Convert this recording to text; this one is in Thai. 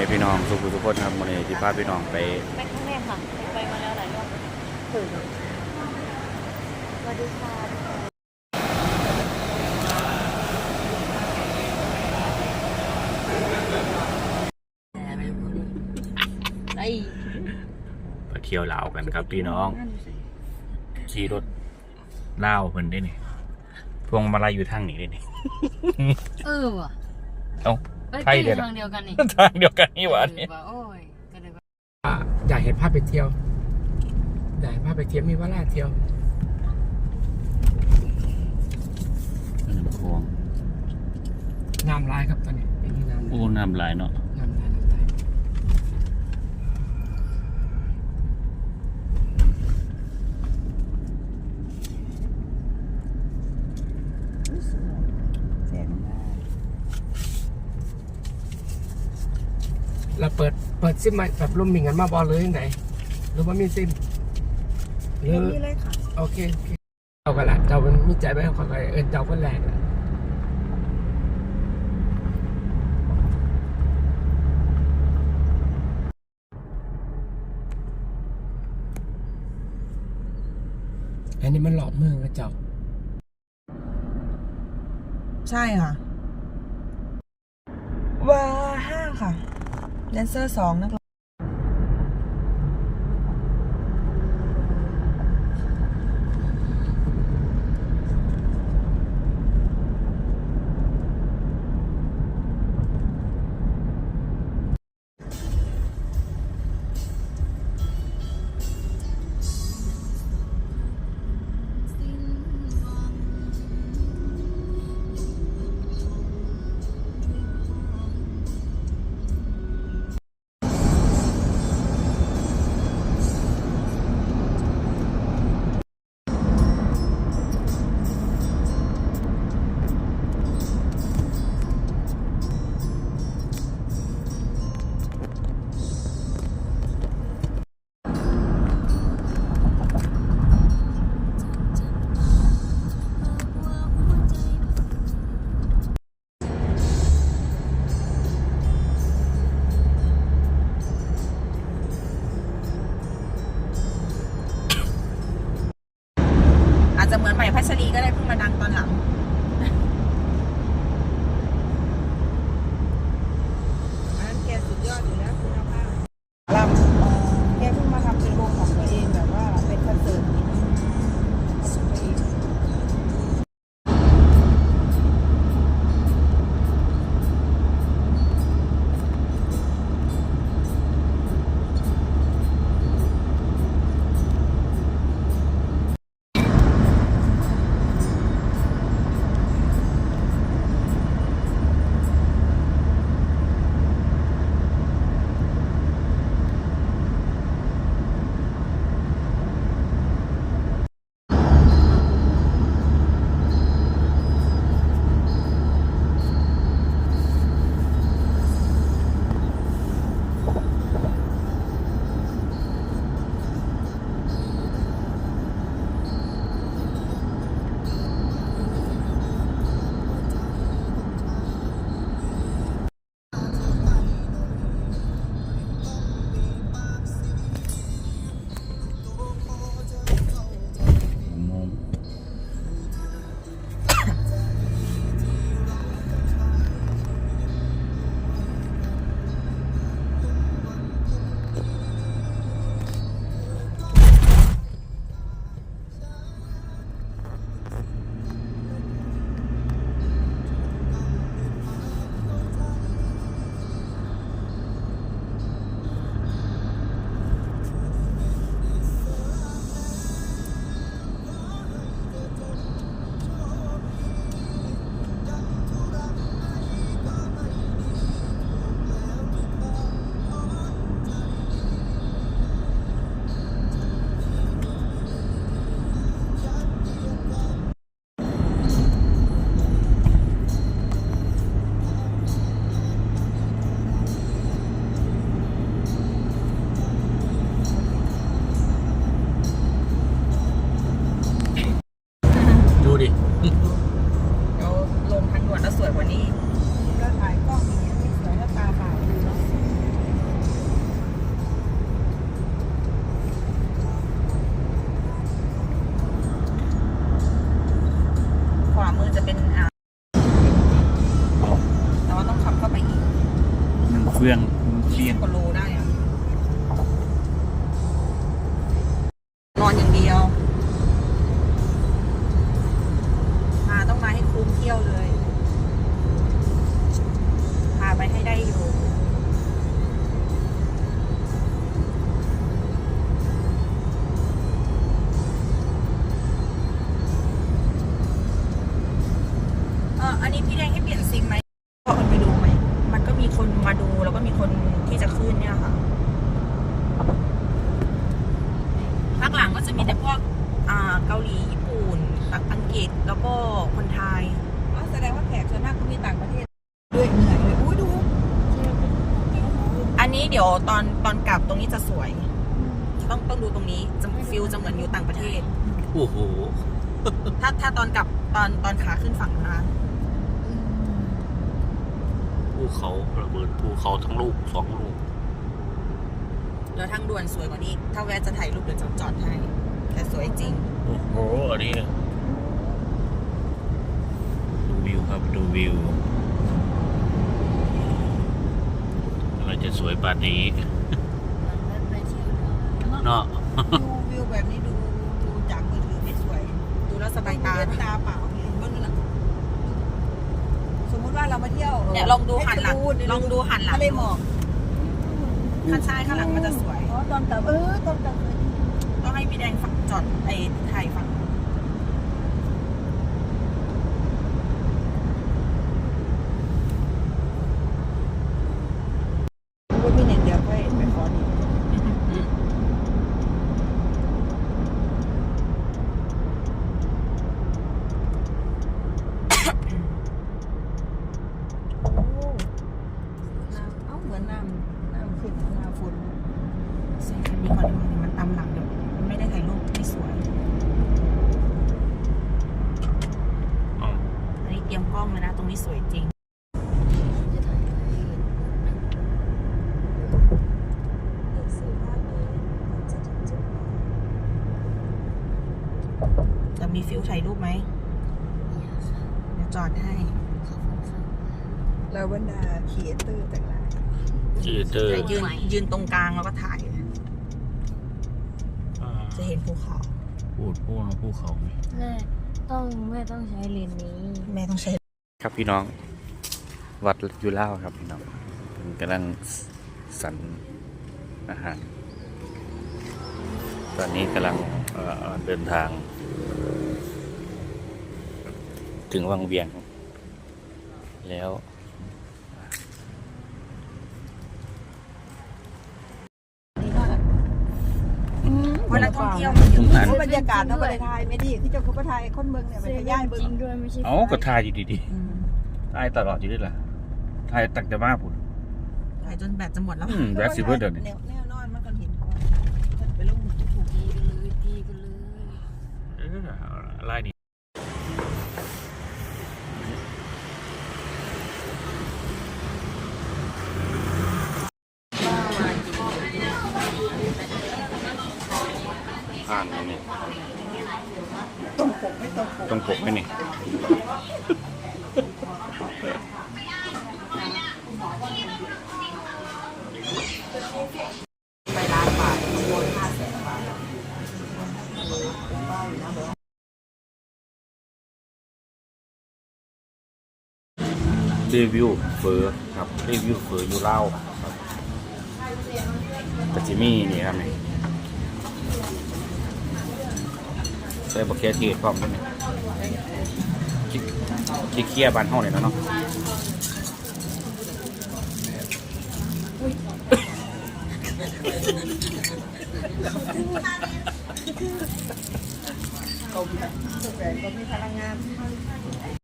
ม่พี่น้องสุขุสุขคนครับวันนี้ที่พาพี่น้องไปไปครั้งแรกค่ะ ไปมาแล้วหลายรอบถึงสวัสดีค่ะไอ้ไปเที่ยวลาวกันครับพี่น้องขี่รถลาวเพิ่นได้นี่พวงมาลัยอยู่ทางนี้ได้นี่เออว่ะเอ้า เอ้ยใช่ก็อเดี๋ยวยู่นะทางเดียวกันนี่ทางเดียวกันนี่หว่านี่ เออว่ะโอ้ยก็เลยว่าอะอยากเห็นภาพไปเที่ยว อยากเห็นภาพไปเที่ยวมีเวลาเที่ยวพวงน้ำลายครับตอนนี้เป็นที่น้ำลายโอ้น้ำลายเนาะน้ำลายน้ำลายแสงได้ เราเปิดเปิดซิมมาแบบร่วมมิงกันมาบอลเลยยังไงหรือว่ามีซิมหรือนี่เลยค่ะโอเคโอเคเอากันละเจ้ามันมีใจไหมขอใครเอินเจ้าคนแรกอะอันนี้มันหลอกเมืองนะเจ้า ใช่ค่ะว่าห้าค่ะ แดนเซอร์สองนัก เฟืองเลี่ยงกว่าโล แล้วก็มีคนที่จะขึ้นเนี่ยค่ะภาคหลังก็จะมีแต่พวกอ่าเกาหลีญี่ปุ่นอังกฤษแล้วก็คนไทยแสดงว่าแขกส่วนมากก็มีต่างประเทศด้วยเหนื่อยเลยอุ้ยดู อันนี้เดี๋ยวตอนตอนกลับตรงนี้จะสวย ต้องต้องดูตรงนี้จะฟิลจะเหมือนอยู่ต่างประเทศโอ้โหถ้าถ้าตอนกลับตอนตอนขาขึ้นฝั่งนะ ภูเขาระเบิดภูเขาทั้งลูกสองลูกเดี๋ยวทางด่วนสวยกว่านี้ ถ้าแวะจะถ่ายรูปเดี๋ยวจะจอดให้แต่สวยจริง โอ้โหอันนี้ดูวิวครับดูวิวอะไรจะสวยป่านนี้ไปเที่ยวเนาะเนาะ ดูวิวแบบนี้ดูดูจากมือถือไม่สวย ดูแล้วสบายตาตาเปล่าเห็นบนนั่นน่ะส มมุติว่าเรามาเที่ยวเนี่ยลองดูหันหลังลองดูหันหลังทะเลหมอกข้างซ้ายข้างหลังมันจะสวย อ๋อตอนกลับเออตอนกลับเลยต้องให้พี่แดงฝั่งจอดไอ้ถ่ายฝั่งก็มีเน็ตเดียวค่อยไปขอนี่น้ำเอ้าเหมือนน้ำน้ำขึ้นน้ำฝนใส่คั นนี้ก่อนดีกว่ามันตามหลังเดี๋ยวมันไม่ได้ถ่ายรูปไม่สวย อ๋ออันนี้เตรียมกล้องเลยนะ ตรงนี้สวยจริง จะถ่ายให้จะมีฟิลถ่ายรูปไหมเนี่ยค่ะเดี๋ยวจอดให้ ขอบคุณค่ะเราบรรดาครีเอเตอร์ต่างหลาย จีเตอร์ ยืนยืนตรงกลางแล้วก็ถ่ายจะ เห็นภูเขา พูดพูดภูเขาไหมแม่ต้องแม่ต้องใช้เลนส์นี้ แม่ต้องใช้ครับพี่น้อง วัดยูเล่าวครับพี่น้องผมกำลังสันอาหาร ตอนนี้กำลังเอ่อเดินทาง ถึงวังเวียง แล้ว เวลาท่องเที่ยวตรงนั้นบรรยากาศเนาะบรรยากาศไม่ดีที่เจ้าคุณพระไทยคนเมืองเนี่ยไปขย่ายเบิ่จริงงด้วยไม่ใช่ เอาก็ทายอยู่ดีๆทายตลอดอยู่ด้วยล่ะทายตักจะมาผุนถ่ายจนแบตจะหมดแล้วอืมแบตสิเบิดเดี๋ยวนี้แนวแนวนอนมันก็เห็นก่อนไปลงหมุดที่ถูกดีกันเลยดีกันเลย เอออะไรนี่ผ่าน แล้วนี่ตรงปกไม่ตรงปกตรงปกไหมนี่ไปล้านบาทโดนห้าแสนบาทรีวิวเฟอร์ครับรีวิวเฟอร์อยู่เล่าวครับแต่จิมี่นี่ครับนี่ ใส่บะเขือเทศพร้อมด้วยนี่คิเคี้ยบานห้องเนี่ยเนาะกลมแบบแหวนก็มีพลังงาน